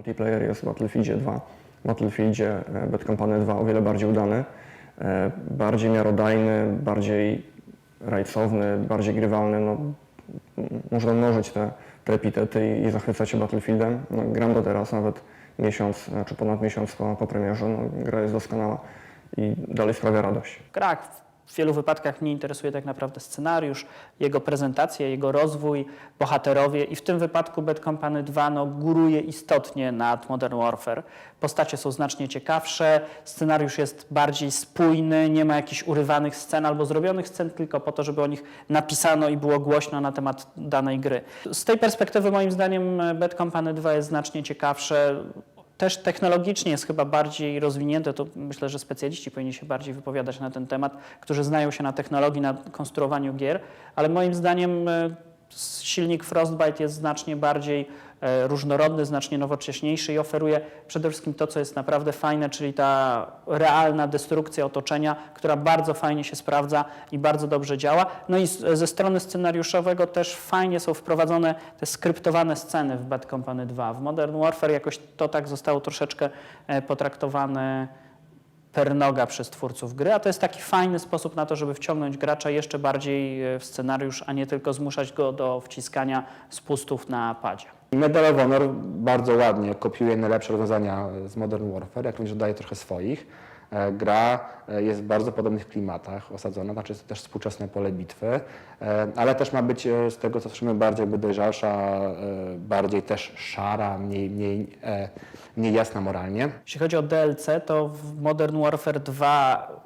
Multiplayer jest w Battlefieldzie 2. W Battlefieldzie e, Bad Company 2 o wiele bardziej udany, e, bardziej miarodajny, bardziej rajcowny, bardziej grywalny. No, można mnożyć te, te epitety i, i zachwycać się Battlefieldem. No, gram do teraz, nawet miesiąc czy ponad miesiąc po, po premierze. No, gra jest doskonała i dalej sprawia radość. Grach w wielu wypadkach mnie interesuje tak naprawdę scenariusz, jego prezentacja, jego rozwój, bohaterowie i w tym wypadku Bad Company 2 no, góruje istotnie nad Modern Warfare. Postacie są znacznie ciekawsze, scenariusz jest bardziej spójny, nie ma jakichś urywanych scen albo zrobionych scen tylko po to, żeby o nich napisano i było głośno na temat danej gry. Z tej perspektywy moim zdaniem Bad Company 2 jest znacznie ciekawsze. Też technologicznie jest chyba bardziej rozwinięte, to myślę, że specjaliści powinni się bardziej wypowiadać na ten temat, którzy znają się na technologii, na konstruowaniu gier, ale moim zdaniem e, silnik Frostbite jest znacznie bardziej e, różnorodny, znacznie nowocześniejszy i oferuje przede wszystkim to, co jest naprawdę fajne, czyli ta realna destrukcja otoczenia, która bardzo fajnie się sprawdza i bardzo dobrze działa. No i ze strony scenariuszowego też fajnie są wprowadzone te skryptowane sceny w Bad Company 2. W Modern Warfare jakoś to tak zostało troszeczkę e, potraktowane per noga przez twórców gry, a to jest taki fajny sposób na to, żeby wciągnąć gracza jeszcze bardziej e, w scenariusz, a nie tylko zmuszać go do wciskania spustów na padzie. Medal of Honor bardzo ładnie kopiuje najlepsze rozwiązania z Modern Warfare, jak również dodaje trochę swoich. E, Gra e, jest w bardzo podobnych klimatach osadzona, znaczy jest to też współczesne pole bitwy, e, ale też ma być z tego co słyszymy bardziej jakby dojrzalsza, bardziej też szara, mniej, mniej, mniej jasna moralnie. Jeśli chodzi o DLC, to w Modern Warfare 2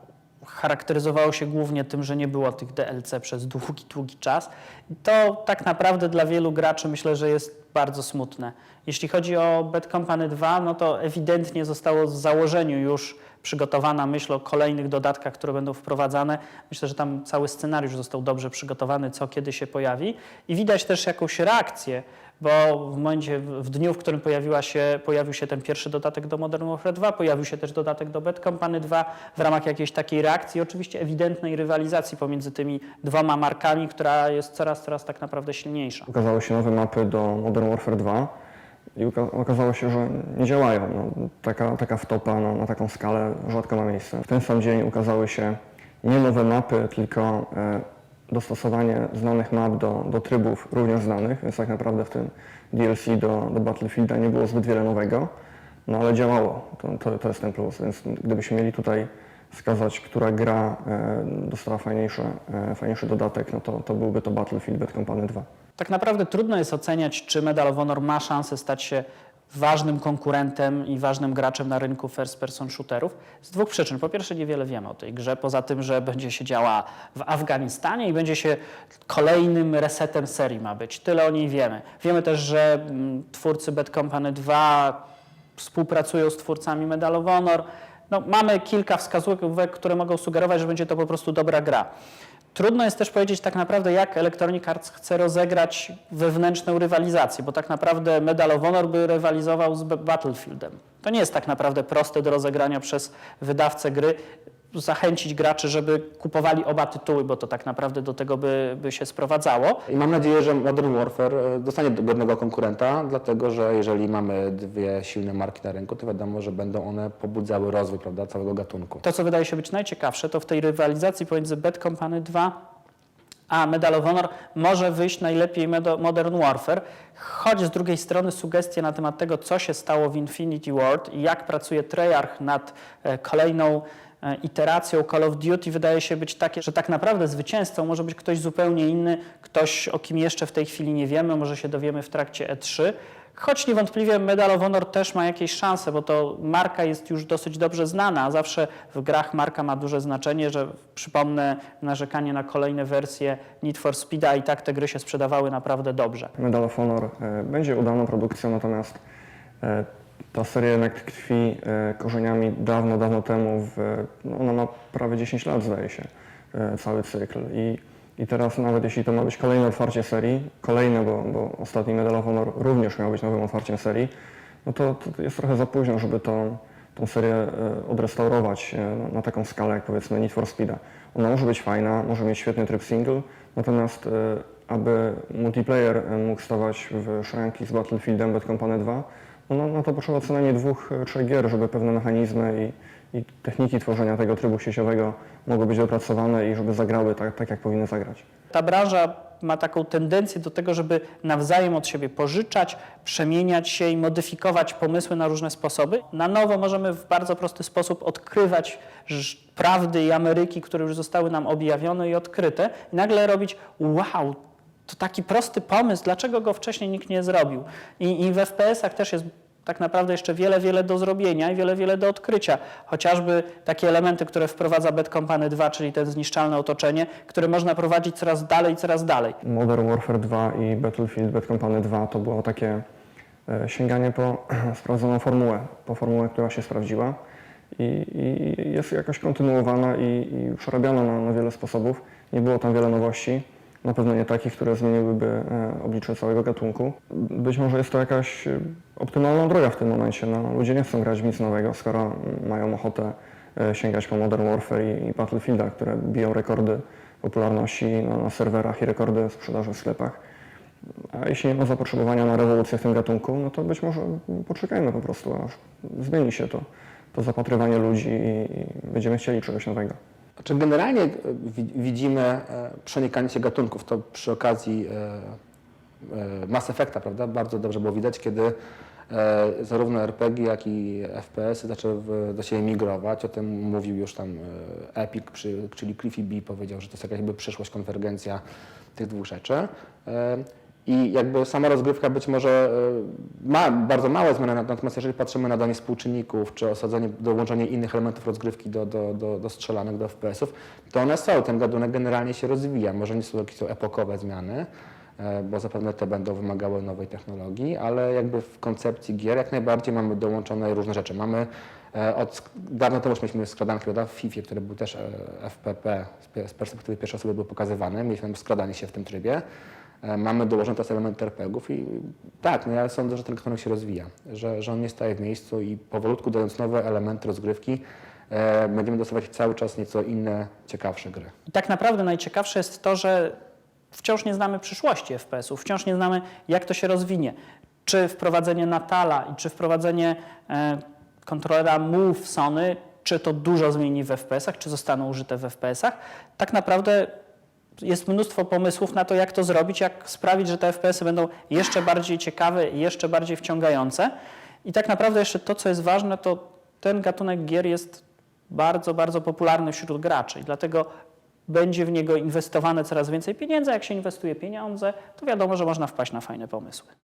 charakteryzowało się głównie tym, że nie było tych DLC przez długi, długi czas. To tak naprawdę dla wielu graczy myślę, że jest bardzo smutne. Jeśli chodzi o Bad Company 2, no to ewidentnie zostało z założeniu już przygotowana myśl o kolejnych dodatkach, które będą wprowadzane. Myślę, że tam cały scenariusz został dobrze przygotowany, co kiedy się pojawi. I widać też jakąś reakcję, bo w momencie, w dniu, w którym pojawiła się, pojawił się ten pierwszy dodatek do Modern Warfare 2, pojawił się też dodatek do Bad Company 2 w ramach jakiejś takiej reakcji, oczywiście ewidentnej rywalizacji pomiędzy tymi dwoma markami, która jest coraz, coraz tak naprawdę silniejsza. Ukazały się nowe mapy do Modern Warfare 2 i okazało się, że nie działają. No, taka, taka wtopa na, na taką skalę rzadko ma miejsce. W ten sam dzień ukazały się nie nowe mapy, tylko e, dostosowanie znanych map do, do trybów również znanych, więc tak naprawdę w tym DLC do, do Battlefielda nie było zbyt wiele nowego, no ale działało. To, to, to jest ten plus, więc gdybyśmy mieli tutaj wskazać, która gra e, dostała fajniejszy, e, fajniejszy dodatek, no to, to byłby to Battlefield Bad Company 2. Tak naprawdę trudno jest oceniać, czy Medal of Honor ma szansę stać się ważnym konkurentem i ważnym graczem na rynku first person shooterów z dwóch przyczyn. Po pierwsze, niewiele wiemy o tej grze, poza tym, że będzie się działa w Afganistanie i będzie się kolejnym resetem serii ma być. Tyle o niej wiemy. Wiemy też, że mm, twórcy Bad Company 2 współpracują z twórcami Medal of Honor. No, mamy kilka wskazówek, które mogą sugerować, że będzie to po prostu dobra gra. Trudno jest też powiedzieć tak naprawdę, jak Electronic Arts chce rozegrać wewnętrzną rywalizację, bo tak naprawdę Medal of Honor by rywalizował z Battlefieldem. To nie jest tak naprawdę proste do rozegrania przez wydawcę gry, zachęcić graczy, żeby kupowali oba tytuły, bo to tak naprawdę do tego by, by się sprowadzało. I mam nadzieję, że Modern Warfare e, dostanie godnego konkurenta, dlatego że jeżeli mamy dwie silne marki na rynku, to wiadomo, że będą one pobudzały rozwój prawda, całego gatunku. To, co wydaje się być najciekawsze, to w tej rywalizacji pomiędzy Bad Company 2 a Medal of Honor może wyjść najlepiej Modern Warfare, choć z drugiej strony sugestie na temat tego, co się stało w Infinity Ward i jak pracuje Treyarch nad e, kolejną iteracją Call of Duty wydaje się być takie, że tak naprawdę zwycięzcą może być ktoś zupełnie inny, ktoś o kim jeszcze w tej chwili nie wiemy, może się dowiemy w trakcie E3. Choć niewątpliwie Medal of Honor też ma jakieś szanse, bo to marka jest już dosyć dobrze znana, a zawsze w grach marka ma duże znaczenie, że przypomnę narzekanie na kolejne wersje Need for Speeda i tak te gry się sprzedawały naprawdę dobrze. Medal of Honor e, będzie udaną produkcją, natomiast e, ta seria jednak tkwi e, korzeniami dawno, dawno temu. W, no ona ma prawie 10 lat, zdaje się, e, cały cykl. I, I teraz nawet jeśli to ma być kolejne otwarcie serii, kolejne, bo, bo ostatni Medal of Honor również miał być nowym otwarciem serii, no to, to jest trochę za późno, żeby tą, tą serię e, odrestaurować na, taką skalę, jak powiedzmy Need for Speeda. Ona może być fajna, może mieć świetny tryb single, natomiast aby multiplayer mógł stawać w szranki z Battlefieldem Bad Company 2, no, no to potrzeba co najmniej dwóch, e, trzech gier, żeby pewne mechanizmy i, i techniki tworzenia tego trybu sieciowego mogły być opracowane i żeby zagrały tak, tak jak powinny zagrać. Ta branża ma taką tendencję do tego, żeby nawzajem od siebie pożyczać, przemieniać się i modyfikować pomysły na różne sposoby. Na nowo możemy w bardzo prosty sposób odkrywać prawdy i Ameryki, które już zostały nam objawione i odkryte, i nagle robić wow, to taki prosty pomysł, dlaczego go wcześniej nikt nie zrobił? I, i w FPS-ach też jest tak naprawdę jeszcze wiele, wiele do zrobienia i wiele, wiele do odkrycia. Chociażby takie elementy, które wprowadza Bad Company 2, czyli ten zniszczalne otoczenie, które można prowadzić coraz dalej, coraz dalej. Modern Warfare 2 i Battlefield Bad Company 2 to było takie e, sięganie po sprawdzoną formułę, po formułę, która się sprawdziła i, i jest jakoś kontynuowana i, i na, na wiele sposobów. Nie było tam wiele nowości, na pewno nie takich, które zmieniłyby e, oblicze całego gatunku. Być może jest to jakaś e, optymalna droga w tym momencie. No, ludzie nie chcą grać w nic nowego, skoro mają ochotę e, sięgać po Modern Warfare i, Battlefielda, które biją rekordy popularności na, na serwerach i rekordy sprzedaży w sklepach. A jeśli nie ma zapotrzebowania na rewolucję w tym gatunku, no to być może poczekajmy po prostu, aż zmieni się to, to zapatrywanie ludzi i, i będziemy chcieli czegoś nowego. Znaczy generalnie e, wi- widzimy e, przenikanie się gatunków. To przy okazji e, Mass Effecta, prawda? Bardzo dobrze było widać, kiedy zarówno RPG, jak i FPS zaczęły do siebie migrować. O tym mówił już tam Epic, czyli Cliffy B powiedział, że to jest jakaś jakby przyszłość, konwergencja tych dwóch rzeczy. I jakby sama rozgrywka być może e, ma bardzo małe zmiany, natomiast jeżeli patrzymy na danie współczynników, czy osadzenie, dołączenie innych elementów rozgrywki do, do, do, do strzelanek, do FPS-ów, to one są, ten gadunek generalnie się rozwija. Może nie są jakieś są epokowe zmiany, e, bo zapewne te będą wymagały nowej technologii, ale jakby w koncepcji gier jak najbardziej mamy dołączone różne rzeczy. Mamy e, od, dawno temu już mieliśmy skradanki, w FIFA, który był też FPP, z perspektywy pierwszej osoby był pokazywany, mieliśmy skradanie się w tym trybie. E, Mamy dołożone teraz elementy RPGów i tak, no ja sądzę, że ten się rozwija, że, że on nie staje w miejscu i powolutku dając nowe elementy rozgrywki e, będziemy dostawać cały czas nieco inne, ciekawsze gry. Tak naprawdę najciekawsze jest to, że wciąż nie znamy przyszłości FPS-ów, wciąż nie znamy, jak to się rozwinie. Czy wprowadzenie Natala i czy wprowadzenie e, kontrolera Move Sony, czy to dużo zmieni w FPS-ach, czy zostaną użyte w FPS-ach. Tak naprawdę jest mnóstwo pomysłów na to, jak to zrobić, jak sprawić, że te FPS-y będą jeszcze bardziej ciekawe i jeszcze bardziej wciągające. I tak naprawdę jeszcze to, co jest ważne, to ten gatunek gier jest bardzo, bardzo popularny wśród graczy i dlatego będzie w niego inwestowane coraz więcej pieniędzy. Jak się inwestuje pieniądze, to wiadomo, że można wpaść na fajne pomysły.